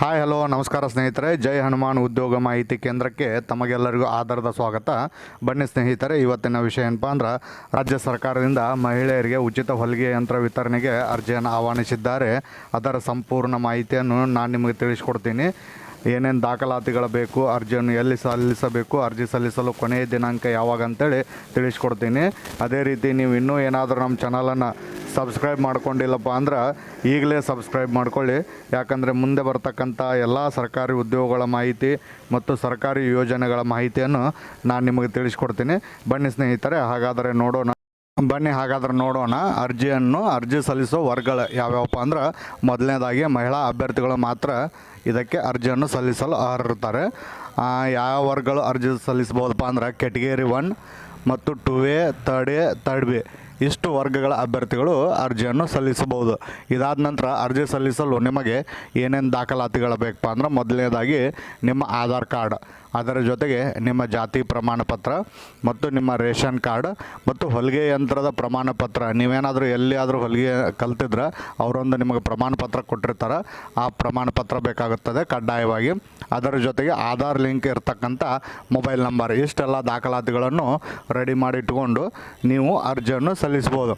Hi hello ನಮಸ್ಕಾರ ಸ್ನೇಹಿತರೆ. ಜೈ ಹನುಮಾನ್ ಉದ್ಯೋಗ ಮಾಹಿತಿ ಕೇಂದ್ರಕ್ಕೆ ತಮಗೆಲ್ಲರಿಗೂ ಆಧಾರದ ಸ್ವಾಗತ. ಬನ್ನಿ ಸ್ನೇಹಿತರೆ, ಇವತ್ತಿನ ವಿಷಯ ಏನಪ್ಪ ಅಂದ್ರೆ, ರಾಜ್ಯ ಸರ್ಕಾರದಿಂದ ಮಹಿಳೆಯರಿಗೆ ಉಚಿತ ಹೊಲಿಗೆ ಯಂತ್ರ ವಿತರಣೆಗೆ ಅರ್ಜಿಯನ್ನು ಆಹ್ವಾನಿಸಿದ್ದಾರೆ. ಅದರ ಸಂಪೂರ್ಣ ಮಾಹಿತಿಯನ್ನು ನಾನು ನಿಮಗೆ ತಿಳಿಸ್ಕೊಡ್ತೀನಿ. ಏನೇನು ದಾಖಲಾತಿಗಳು ಬೇಕು, ಅರ್ಜಿಯನ್ನು ಎಲ್ಲಿ ಸಲ್ಲಿಸಬೇಕು, ಅರ್ಜಿ ಸಲ್ಲಿಸಲು ಕೊನೆಯ ದಿನಾಂಕ ಯಾವಾಗ ಅಂತೇಳಿ ತಿಳಿಸ್ಕೊಡ್ತೀನಿ. ಅದೇ ರೀತಿ ನೀವು ಇನ್ನೂ ಏನಾದರೂ ನಮ್ಮ ಚಾನಲನ್ನು ಸಬ್ಸ್ಕ್ರೈಬ್ ಮಾಡ್ಕೊಂಡಿಲ್ಲಪ್ಪ ಅಂದ್ರೆ ಈಗಲೇ ಸಬ್ಸ್ಕ್ರೈಬ್ ಮಾಡ್ಕೊಳ್ಳಿ. ಯಾಕಂದರೆ ಮುಂದೆ ಬರ್ತಕ್ಕಂಥ ಎಲ್ಲ ಸರ್ಕಾರಿ ಉದ್ಯೋಗಗಳ ಮಾಹಿತಿ ಮತ್ತು ಸರ್ಕಾರಿ ಯೋಜನೆಗಳ ಮಾಹಿತಿಯನ್ನು ನಾನು ನಿಮಗೆ ತಿಳಿಸ್ಕೊಡ್ತೀನಿ. ಬನ್ನಿ ಸ್ನೇಹಿತರೆ, ಹಾಗಾದರೆ ನೋಡೋಣ. ಬನ್ನಿ, ಹಾಗಾದ್ರೆ ನೋಡೋಣ. ಅರ್ಜಿಯನ್ನು ಅರ್ಜಿ ಸಲ್ಲಿಸೋ ವರ್ಗಗಳು ಯಾವ್ಯಾವಪ್ಪ ಅಂದ್ರೆ ಮೊದಲನೇದಾಗಿ ಮಹಿಳಾ ಅಭ್ಯರ್ಥಿಗಳು ಮಾತ್ರ ಇದಕ್ಕೆ ಅರ್ಜಿಯನ್ನು ಸಲ್ಲಿಸಲು ಅರ್ಹರಿರ್ತಾರೆ. ಯಾವ ವರ್ಗಗಳು ಅರ್ಜಿ ಸಲ್ಲಿಸ್ಬೋದಪ್ಪ ಅಂದ್ರೆ ಕೆಟಗರಿ ಒನ್ ಮತ್ತು two A third A third B ಇಷ್ಟು ವರ್ಗಗಳ ಅಭ್ಯರ್ಥಿಗಳು ಅರ್ಜಿಯನ್ನು ಸಲ್ಲಿಸಬಹುದು. ಇದಾದ ನಂತರ ಅರ್ಜಿ ಸಲ್ಲಿಸಲು ನಿಮಗೆ ಏನೇನು ದಾಖಲಾತಿಗಳು ಬೇಕಪ್ಪ ಅಂದ್ರೆ ಮೊದಲನೇದಾಗಿ ನಿಮ್ಮ ಆಧಾರ್ ಕಾರ್ಡ್, ಅದರ ಜೊತೆಗೆ ನಿಮ್ಮ ಜಾತಿ ಪ್ರಮಾಣ ಪತ್ರ ಮತ್ತು ನಿಮ್ಮ ರೇಷನ್ ಕಾರ್ಡ್ ಮತ್ತು ಹೊಲಿಗೆ ಯಂತ್ರದ ಪ್ರಮಾಣ ಪತ್ರ. ನೀವೇನಾದರೂ ಎಲ್ಲಿಯಾದರೂ ಹೊಲಿಗೆ ಕಲ್ತಿದ್ರೆ ಅವರೊಂದು ನಿಮಗೆ ಪ್ರಮಾಣ ಪತ್ರ ಕೊಟ್ಟಿರ್ತಾರೆ. ಆ ಪ್ರಮಾಣ ಪತ್ರ ಬೇಕಾಗುತ್ತದೆ ಕಡ್ಡಾಯವಾಗಿ. ಅದರ ಜೊತೆಗೆ ಆಧಾರ್ ಲಿಂಕ್ ಇರತಕ್ಕಂಥ ಮೊಬೈಲ್ ನಂಬರ್. ಇಷ್ಟೆಲ್ಲ ದಾಖಲಾತಿಗಳನ್ನು ರೆಡಿ ಮಾಡಿ ಇಟ್ಕೊಂಡು ನೀವು ಅರ್ಜಿಯನ್ನು ಸಲ್ಲಿಸ್ಬೋದು.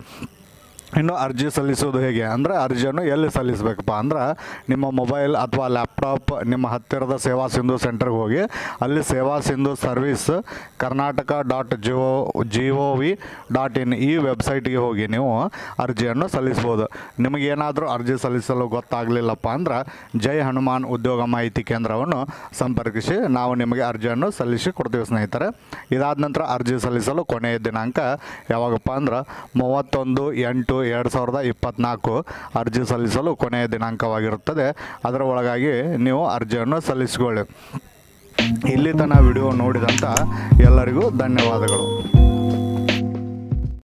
ಇನ್ನು ಅರ್ಜಿ ಸಲ್ಲಿಸೋದು ಹೇಗೆ ಅಂದರೆ ಅರ್ಜಿಯನ್ನು ಎಲ್ಲಿ ಸಲ್ಲಿಸಬೇಕಪ್ಪ ಅಂದ್ರೆ ನಿಮ್ಮ ಮೊಬೈಲ್ ಅಥವಾ ಲ್ಯಾಪ್ಟಾಪ್ ನಿಮ್ಮ ಹತ್ತಿರದ ಸೇವಾ ಸಿಂಧು ಸೆಂಟರ್ಗೆ ಹೋಗಿ ಅಲ್ಲಿ Seva Sindhu service Karnataka dot G O G V dot in ಈ ವೆಬ್ಸೈಟ್ಗೆ ಹೋಗಿ ನೀವು ಅರ್ಜಿಯನ್ನು ಸಲ್ಲಿಸ್ಬೋದು ನಿಮಗೇನಾದರೂ ಅರ್ಜಿ ಸಲ್ಲಿಸಲು ಗೊತ್ತಾಗಲಿಲ್ಲಪ್ಪ ಅಂದ್ರೆ ಜೈ ಹನುಮಾನ್ ಉದ್ಯೋಗ ಮಾಹಿತಿ ಕೇಂದ್ರವನ್ನು ಸಂಪರ್ಕಿಸಿ ನಾವು ನಿಮಗೆ ಅರ್ಜಿಯನ್ನು ಸಲ್ಲಿಸಿ ಕೊಡ್ತೀವಿ ಸ್ನೇಹಿತರೆ. ಇದಾದ ನಂತರ ಅರ್ಜಿ ಸಲ್ಲಿಸಲು ಕೊನೆಯ ದಿನಾಂಕ ಯಾವಾಗಪ್ಪ ಅಂದ್ರೆ ಮೂವತ್ತೊಂದು ಎಂಟು ಎರಡು ಸಾವಿರದ ಇಪ್ಪತ್ತ್ನಾಲ್ಕು ಅರ್ಜಿ ಸಲ್ಲಿಸಲು ಕೊನೆಯ ದಿನಾಂಕವಾಗಿರುತ್ತದೆ. ಅದರ ಒಳಗಾಗಿ ನೀವು ಅರ್ಜಿಯನ್ನು ಸಲ್ಲಿಸಿಕೊಳ್ಳಿ. ಇಲ್ಲಿ ತನಕ ವಿಡಿಯೋ ನೋಡಿದಂಥ ಎಲ್ಲರಿಗೂ ಧನ್ಯವಾದಗಳು.